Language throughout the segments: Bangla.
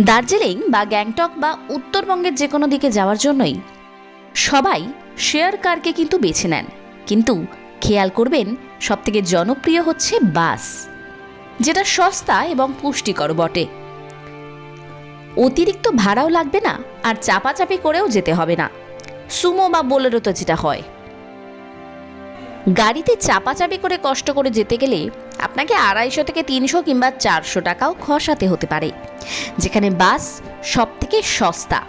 দার্জিলিং বা গ্যাংটক বা উত্তরবঙ্গের যে কোনো দিকে যাওয়ার জন্যই। সবাই শেয়ার কারকে কিন্তু বেছে নেন। কিন্তু খেয়াল করবেন, সবথেকে জনপ্রিয় হচ্ছে বাস, যেটা সস্তা এবং পুষ্টিকর বটে। অতিরিক্ত ভাড়াও লাগবে না আর চাপাচাপি করেও যেতে হবে না। সুমো বা বোলেরো তো যেটা হয়। গাড়িতে চাপাচাপি করে কষ্ট করে যেতে গেলে আপনাকে আড়াইশো থেকে তিনশো কিংবা চারশো টাকাও খসাতে হতে পারে। যেখানে বাস সব থেকে সস্তা।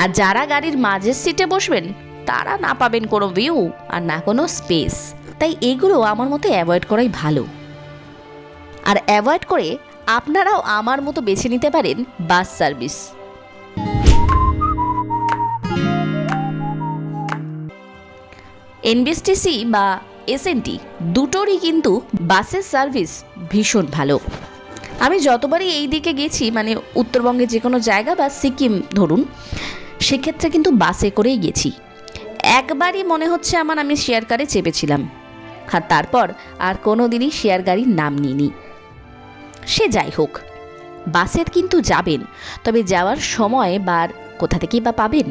আর যারা গাড়ির মাঝের সিটে বসবেন, তারা না পাবেন কোনো ভিউ আর না কোনো স্পেস তাই এগুলো আমার মতে অ্যাভয়েড করাই ভালো। আর অ্যাভয়েড করে আপনারাও আমার মতো বেছে নিতে পারেন বাস সার্ভিস এনবিএসটিসি বা এসএনটি দুটোরই কিন্তু বাসের সার্ভিস ভীষণ ভালো। আমি যতবারই এই দিকে গেছি মানে উত্তরবঙ্গে যে কোনো জায়গা বা সিকিম ধরুন, সেক্ষেত্রে কিন্তু বাসে করেই গেছি। একবারই মনে হচ্ছে আমার আমি শেয়ার কারে চেপেছিলাম। আর তারপর আর কোনো দিনই শেয়ার গাড়ির নাম নিইনি। সে যাই হোক, বাসের কিন্তু যাবেন, তবে যাওয়ার সময় বা আর কোথা থেকেই বা পাবেন?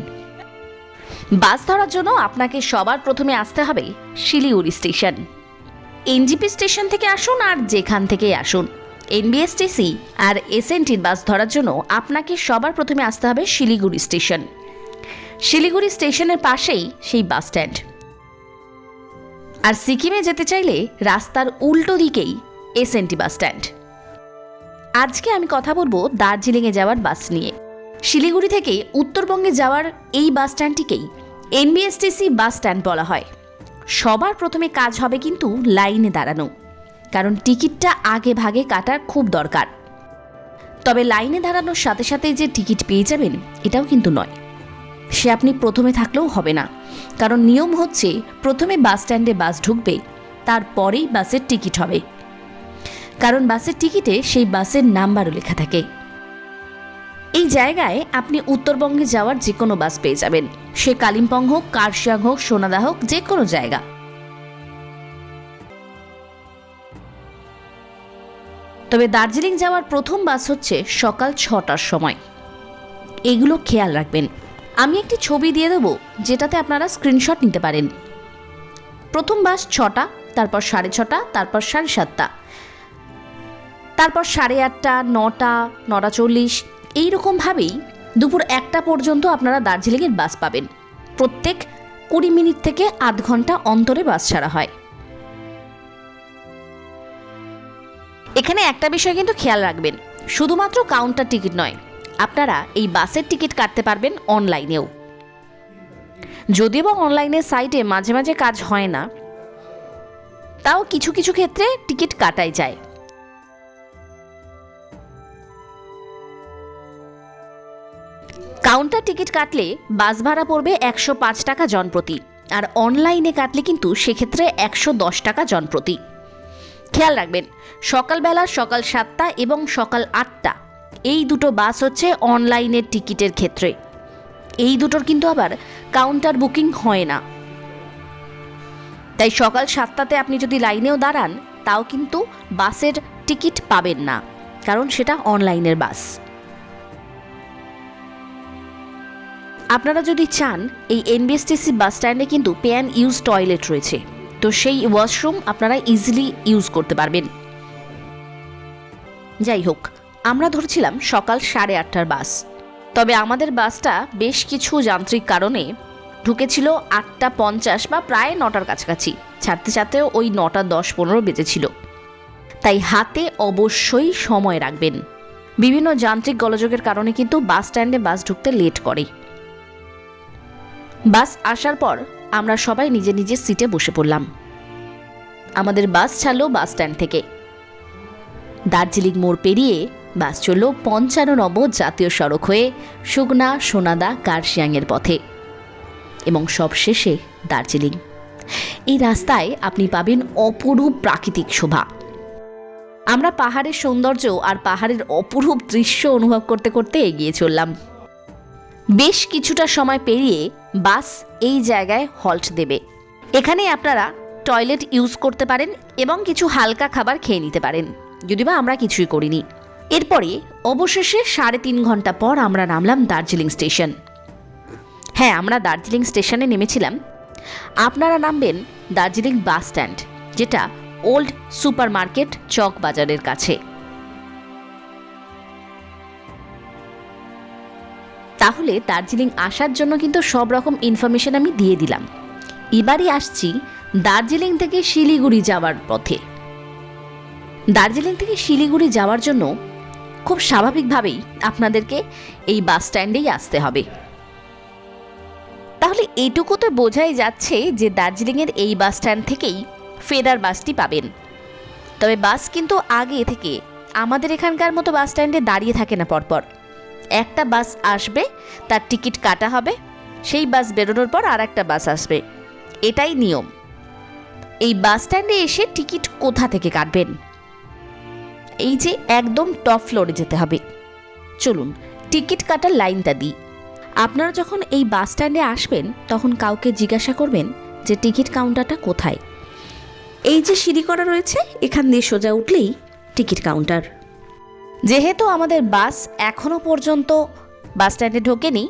বাস ধরার জন্য আপনাকে সবার প্রথমে আসতে হবে শিলিগুড়ি স্টেশন। এনজিপি স্টেশন থেকে আসুন আর যেখান থেকেই আসুন। এনবিএসটিসি আর এসএনটির বাস ধরার জন্য আপনাকে সবার প্রথমে আসতে হবে শিলিগুড়ি স্টেশন। শিলিগুড়ি স্টেশনের পাশেই সেই বাস স্ট্যান্ড। আর সিকিমে যেতে চাইলে রাস্তার উল্টো দিকেই এসএনটি বাস স্ট্যান্ড। আজকে আমি কথা বলব দার্জিলিংয়ে যাওয়ার বাস নিয়ে। শিলিগুড়ি থেকে উত্তরবঙ্গে যাওয়ার এই বাস স্ট্যান্ডটিকেই এনবিএসটিসি বাস স্ট্যান্ড বলা হয়। সবার প্রথমে কাজ হবে কিন্তু লাইনে দাঁড়ানো। কারণ টিকিটটা আগে ভাগে কাটার খুব দরকার। তবে লাইনে দাঁড়ানোর সাথে সাথে যে টিকিট পেয়ে যাবেন, এটাও কিন্তু নয়। সে আপনি প্রথমে থাকলেও হবে না। কারণ নিয়ম হচ্ছে, প্রথমে বাস স্ট্যান্ডে বাস ঢুকবে, তারপরেই বাসের টিকিট হবে। কারণ বাসের টিকিটে সেই বাসের নাম্বারও লেখা থাকে। এই জায়গায় আপনি উত্তরবঙ্গে যাওয়ার যে কোনো বাস পেয়ে যাবেন। সে কালিম্পং হোক, কার্শিয়াং হোক, সোনাদা হোক, যে কোনো জায়গা। তবে দার্জিলিং যাওয়ার প্রথম বাস হচ্ছে সকাল ছটার সময়। এগুলো খেয়াল রাখবেন। আমি একটি ছবি দিয়ে দেবো, যেটাতে আপনারা স্ক্রিনশট নিতে পারেন। প্রথম বাস ছটা, তারপর সাড়ে ছটা, তারপর সাড়ে সাতটা। তারপর সাড়ে আটটা, নটা নটা চল্লিশ, এইরকমভাবেই দুপুর একটা পর্যন্ত আপনারা দার্জিলিংয়ের বাস পাবেন। প্রত্যেক কুড়ি মিনিট থেকে আধ ঘণ্টা অন্তরে বাস ছাড়া হয়। এখানে একটা বিষয় কিন্তু খেয়াল রাখবেন, শুধুমাত্র কাউন্টার টিকিট নয়, আপনারা এই বাসের টিকিট কাটতে পারবেন অনলাইনেও যদিও বা অনলাইনের সাইটে মাঝে মাঝে কাজ হয় না, তাও কিছু কিছু ক্ষেত্রে টিকিট কাটাই যায়। কাউন্টার টিকিট কাটলে বাস ভাড়া পড়বে একশো পাঁচ টাকা জনপ্রতি, আর অনলাইনে কাটলে কিন্তু সেক্ষেত্রে একশো দশ টাকা জনপ্রতি। খেয়াল রাখবেন, সকালবেলা সকাল সাতটা এবং সকাল আটটা। এই দুটো বাস হচ্ছে অনলাইনের টিকিটের ক্ষেত্রে। এই দুটোর কিন্তু আবার কাউন্টার বুকিং হয় না। তাই সকাল সাতটাতে আপনি যদি লাইনেও দাঁড়ান, তাও কিন্তু বাসের টিকিট পাবেন না, কারণ সেটা অনলাইনের বাস। আপনারা যদি চান, এই এনবিএসটিসি বাস স্ট্যান্ডে কিন্তু প্যান ইউজ টয়লেট রয়েছে। তো সেই ওয়াশরুম আপনারা ইজিলি ইউজ করতে পারবেন। যাই হোক, আমরা ধরছিলাম সকাল সাড়ে আটটার বাস। তবে আমাদের বাসটা বেশ কিছু যান্ত্রিক কারণে ঢুকেছিল আটটা পঞ্চাশ বা প্রায় নটার কাছাকাছি। ছাড়তে ছাড়তেও ওই নটা দশ পনেরো বেজেছিল। তাই হাতে অবশ্যই সময় রাখবেন। বিভিন্ন যান্ত্রিক গোলযোগের কারণে কিন্তু বাস স্ট্যান্ডে বাস ঢুকতে লেট করে। বাস আসার পর আমরা সবাই নিজে নিজের সিটে বসে পড়লাম। আমাদের বাস ছাড়লো বাস স্ট্যান্ড থেকে। দার্জিলিং মোড় পেরিয়ে বাস চলল পঞ্চান্ন নম্বর জাতীয় সড়ক হয়ে সুগনা, সোনাদা, কার্শিয়াংয়ের পথে এবং সবশেষে দার্জিলিং। এই রাস্তায় আপনি পাবেন অপরূপ প্রাকৃতিক শোভা। আমরা পাহাড়ের সৌন্দর্য আর পাহাড়ের অপরূপ দৃশ্য অনুভব করতে করতে এগিয়ে চললাম। বেশ কিছুটা সময় পেরিয়ে বাস এই জায়গায় হল্ট দেবে। এখানে আপনারা টয়লেট ইউজ করতে পারেন এবং কিছু হালকা খাবার খেয়ে নিতে পারেন। যদি বা আমরা কিছুই করিনি। এরপরে অবশেষে সাড়ে তিন ঘণ্টা পর আমরা নামলাম দার্জিলিং স্টেশন। হ্যাঁ আমরা দার্জিলিং স্টেশনে নেমেছিলাম। আপনারা নামবেন দার্জিলিং বাস স্ট্যান্ড, যেটা ওল্ড সুপার মার্কেট চক বাজারের কাছে। তাহলে দার্জিলিং আসার জন্য কিন্তু সব রকম ইনফরমেশন আমি দিয়ে দিলাম। এবারই আসছি দার্জিলিং থেকে শিলিগুড়ি যাওয়ার পথে। দার্জিলিং থেকে শিলিগুড়ি যাওয়ার জন্য খুব স্বাভাবিকভাবেই আপনাদেরকে এই বাস স্ট্যান্ডেই আসতে হবে। তাহলে এটুকু তো বোঝাই যাচ্ছে যে দার্জিলিংয়ের এই বাস স্ট্যান্ড থেকেই ফেরার বাসটি পাবেন। তবে বাস কিন্তু আগে থেকে আমাদের এখানকার মতো বাস স্ট্যান্ডে দাঁড়িয়ে থাকে না পরপর। একটা বাস আসবে, তার টিকিট কাটা হবে, সেই বাস বেরোনোর পর আর একটা বাস আসবে। এটাই নিয়ম। এই বাস স্ট্যান্ডে এসে টিকিট কোথা থেকে কাটবেন? এই যে একদম টপ ফ্লোরে যেতে হবে। চলুন, টিকিট কাটার লাইনটা দিই। আপনারা যখন এই বাস স্ট্যান্ডে আসবেন, তখন কাউকে জিজ্ঞাসা করবেন যে টিকিট কাউন্টারটা কোথায়। এই যে সিঁড়ি করা রয়েছে, এখান দিয়ে সোজা উঠলেই টিকিট কাউন্টার। যেহেতু আমাদের বাস এখনও পর্যন্ত বাস স্ট্যান্ডে ঢোকেনি,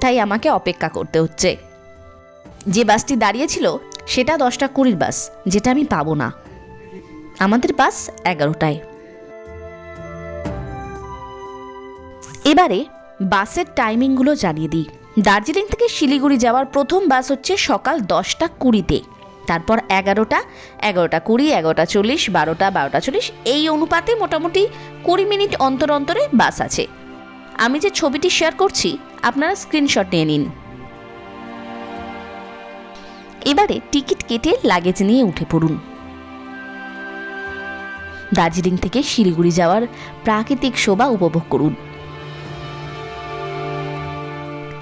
তাই আমাকে অপেক্ষা করতে হচ্ছে। যে বাসটি দাঁড়িয়েছিল, সেটা দশটা কুড়ির বাস, যেটা আমি পাবো না। আমাদের বাস এগারোটায়। এবারে বাসের টাইমিংগুলো জানিয়ে দিই। দার্জিলিং থেকে শিলিগুড়ি যাওয়ার প্রথম বাস হচ্ছে সকাল দশটা কুড়িতে। তারপর এগারোটা এগারোটা কুড়ি, এগারোটা চল্লিশ, বারোটা বারোটা চল্লিশ, এই অনুপাতে মোটামুটি কুড়ি মিনিট অন্তর অন্তরে বাস আছে। আমি যে ছবিটি শেয়ার করছি, আপনারা স্ক্রিনশট নিয়ে নিন। এবারে টিকিট কেটে লাগেজ নিয়ে উঠে পড়ুন। দার্জিলিং থেকে শিলিগুড়ি যাওয়ার প্রাকৃতিক শোভা উপভোগ করুন।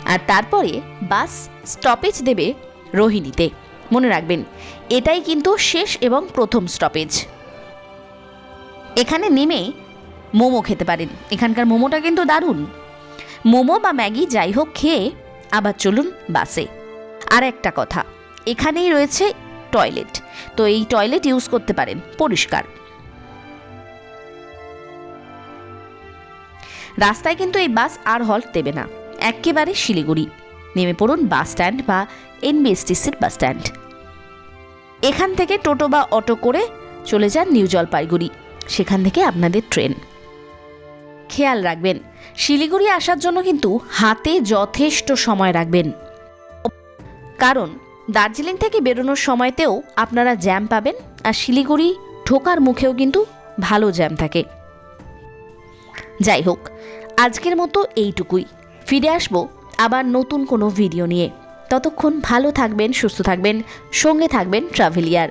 আর তারপরে বাস স্টপেজ দেবে রোহিণীতে। মনে রাখবেন, এটাই কিন্তু শেষ এবং প্রথম স্টপেজ এখানে নেমে মোমো খেতে পারেন। এখানকার মোমোটা কিন্তু দারুণ। মোমো বা ম্যাগি যাই হোক খেয়ে আবার চলুন বাসে। আর একটা কথা, এখানেই রয়েছে টয়লেট তো এই টয়লেট ইউজ করতে পারেন, পরিষ্কার। রাস্তায় কিন্তু এই বাস আর হল্ট দেবে না। একেবারে শিলিগুড়ি। নেমে পড়ুন বাস স্ট্যান্ড বা এনবিএসটিসির বাস স্ট্যান্ড। এখান থেকে টোটো বা অটো করে চলে যান নিউ জলপাইগুড়ি। সেখান থেকে আপনাদের ট্রেন। খেয়াল রাখবেন, শিলিগুড়ি আসার জন্য কিন্তু হাতে যথেষ্ট সময় রাখবেন। কারণ দার্জিলিং থেকে বেরোনোর সময়তেও আপনারা জ্যাম পাবেন আর শিলিগুড়ি ঢোকার মুখেও কিন্তু ভালো জ্যাম থাকে। যাই হোক, আজকের মতো এইটুকুই। ফিরে আসব আবার নতুন কোনো ভিডিও নিয়ে। ততক্ষণ ভালো থাকবেন সুস্থ থাকবেন সঙ্গে থাকবেন ট্রাভেলিয়ার।